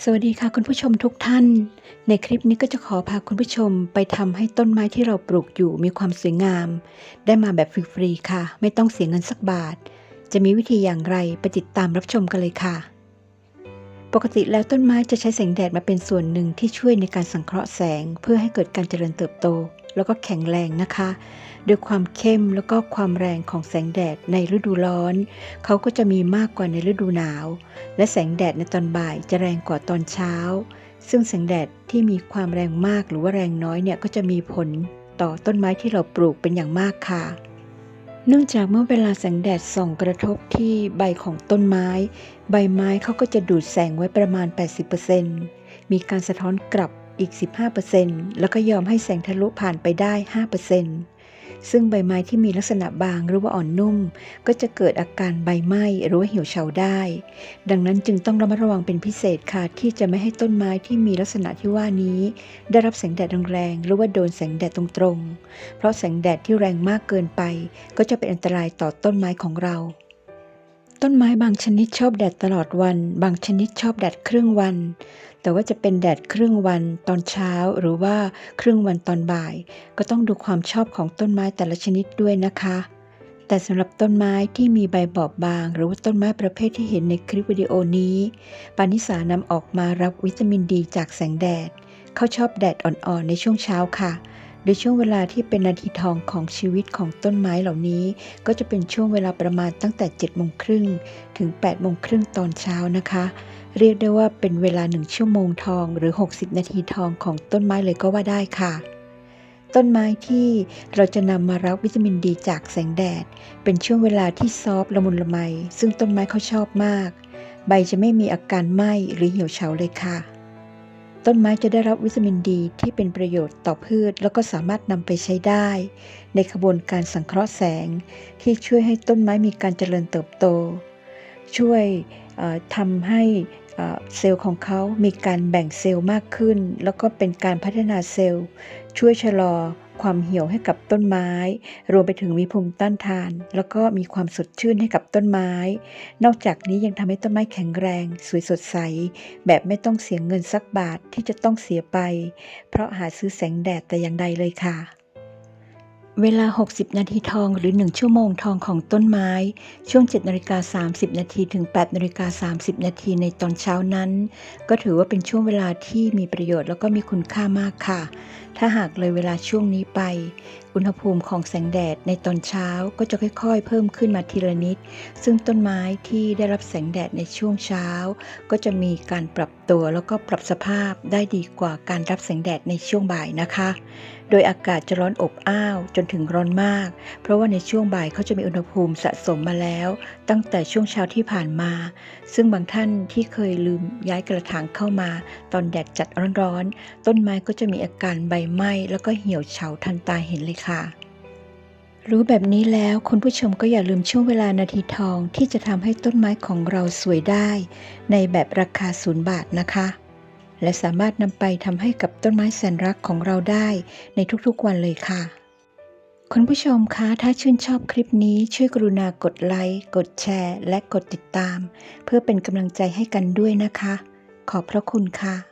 สวัสดีค่ะคุณผู้ชมทุกท่าน ในคลิปนี้ก็จะขอพาคุณผู้ชมไปทำให้ต้นไม้ที่เราปลูกอยู่มีความสวยงาม ได้มาแบบฟรีๆค่ะ ไม่ต้องเสียเงินสักบาท จะมีวิธีอย่างไรไปติดตามรับชมกันเลยค่ะ ปกติแล้วต้นไม้จะใช้แสงแดดมาเป็นส่วนหนึ่งที่ช่วยในการสังเคราะห์แสง เพื่อให้เกิดการเจริญเติบโต แล้วก็แข็งแรงนะคะด้วยความเข้มแล้วก็ความแรงของแสงแดดในฤดูร้อน เขาก็จะมีมากกว่าในฤดูหนาว และแสงแดดในตอนบ่ายจะแรงกว่าตอนเช้า ซึ่งแสงแดดที่มีความแรงมากหรือว่าแรงน้อยเนี่ยก็จะมีผลต่อต้นไม้ที่เราปลูกเป็นอย่างมากค่ะ เนื่องจากเมื่อเวลาแสงแดดส่องกระทบที่ใบของต้นไม้ ใบไม้เขาก็จะดูดแสงไว้ประมาณ 80%มีการสะท้อนกลับอีก 15%แล้วก็ยอมให้แสงทะลุผ่านไปได้ 5% ซึ่งใบไม้ที่มีลักษณะบางหรือว่าอ่อนนุ่ม ก็จะเกิดอาการใบไหม้หรือว่าเหี่ยวเฉาได้ ดังนั้นจึงต้องระมัดระวังเป็นพิเศษค่ะที่จะไม่ให้ต้นไม้ที่มีลักษณะที่ว่านี้ ได้รับแสงแดดแรงๆหรือว่าโดนแสงแดดตรงๆ เพราะแสงแดดที่แรงมากเกินไป ก็จะเป็นอันตรายต่อต้นไม้ของเรา ต้นไม้บางชนิดชอบแดดตลอดวัน บางชนิดชอบแดดครึ่งวัน แต่ว่าจะเป็นแดดครึ่งวันตอนเช้าหรือว่าครึ่งวันตอนบ่าย ก็ต้องดูความชอบของต้นไม้แต่ละชนิดด้วยนะคะ แต่สำหรับต้นไม้ที่มีใบ บอบบาง หรือว่าต้นไม้ประเภทที่เห็นในคลิปวิดีโอนี้ปานิสานำออกมารับวิตามินดีจากแสงแดด เขาชอบแดดอ่อนๆในช่วงเช้าค่ะ โดยช่วงเวลาที่เป็นนาทีทองของชีวิตของต้นไม้เหล่านี้ ก็จะเป็นช่วงเวลาประมาณตั้งแต่7โมงครึ่งถึง8โมงครึ่งตอนเช้านะคะ เรียกได้ว่าเป็นเวลาหนึ่งชั่วโมงทองหรือ 60 นาทีทองของต้นไม้เลยก็ว่าได้ค่ะ ต้นไม้ที่เราจะนำมารับวิตามินดีจากแสงแดด เป็นช่วงเวลาที่ซอฟละมุนละไม ซึ่งต้นไม้เขาชอบมาก ใบจะไม่มีอาการไหม้หรือเหี่ยวเฉาเลยค่ะ ต้นไม้จะได้รับวิตามินดีที่เป็นประโยชน์ต่อพืช แล้วก็สามารถนำไปใช้ได้ ในกระบวนการสังเคราะห์แสง ที่ช่วยให้ต้นไม้มีการเจริญเติบโต ช่วยทำให้เซลล์ของเขามีการแบ่งเซลล์มากขึ้น แล้วก็เป็นการพัฒนาเซลล์ ช่วยชะลอความเหี่ยวให้กับต้นไม้ รวมไปถึงมีภูมิต้านทาน แล้วก็มีความสดชื่นให้กับต้นไม้ นอกจากนี้ยังทำให้ต้นไม้แข็งแรง สวยสดใส แบบไม่ต้องเสียเงินสักบาทที่จะต้องเสียไป เพราะหาซื้อแสงแดดแต่อย่างใดเลยค่ะ เวลา 60 นาทีทองหรือ 1 ชั่วโมงทองของต้นไม้ ช่วง 7นาฬิกา30 นาทีถึง 8นาฬิกา30 นาทีในตอนเช้านั้น ก็ถือว่าเป็นช่วงเวลาที่มีประโยชน์แล้วก็มีคุณค่ามากค่ะ ถ้าหากเลยเวลาช่วงนี้ไป อุณหภูมิของแสงแดดในตอนเช้าก็จะค่อยๆ เพิ่มขึ้นมาทีละนิด ซึ่งต้นไม้ที่ได้รับแสงแดดในช่วงเช้า ก็จะมีการปรับตัวแล้วก็ปรับสภาพได้ดีกว่าการรับแสงแดดในช่วงบ่ายนะคะ โดยอากาศจะร้อนอบอ้าวจนถึงร้อนมาก เพราะว่าในช่วงบ่ายเขาจะมีอุณหภูมิสะสมมาแล้ว ตั้งแต่ช่วงเช้าที่ผ่านมา ซึ่งบางท่านที่เคยลืมย้ายกระถางเข้ามา ตอนแดดจัดร้อนๆ ต้นไม้ก็จะมีอาการใบไหม้แล้วก็เหี่ยวเฉาทันตาเห็นเลยค่ะรู้แบบนี้แล้วคุณผู้ชมก็อย่าลืมช่วงเวลานาทีทองที่จะทำให้ต้นไม้ของเราสวยได้ ในแบบราคาศูนย์บาทนะคะ และสามารถนำไปทำให้กับต้นไม้แสนรักของเราได้ในทุกๆวันเลยค่ะ คุณผู้ชมคะ ถ้าชื่นชอบคลิปนี้ช่วยกรุณากดไลค์ กดแชร์ และกดติดตาม เพื่อเป็นกำลังใจให้กันด้วยนะคะ ขอบพระคุณค่ะ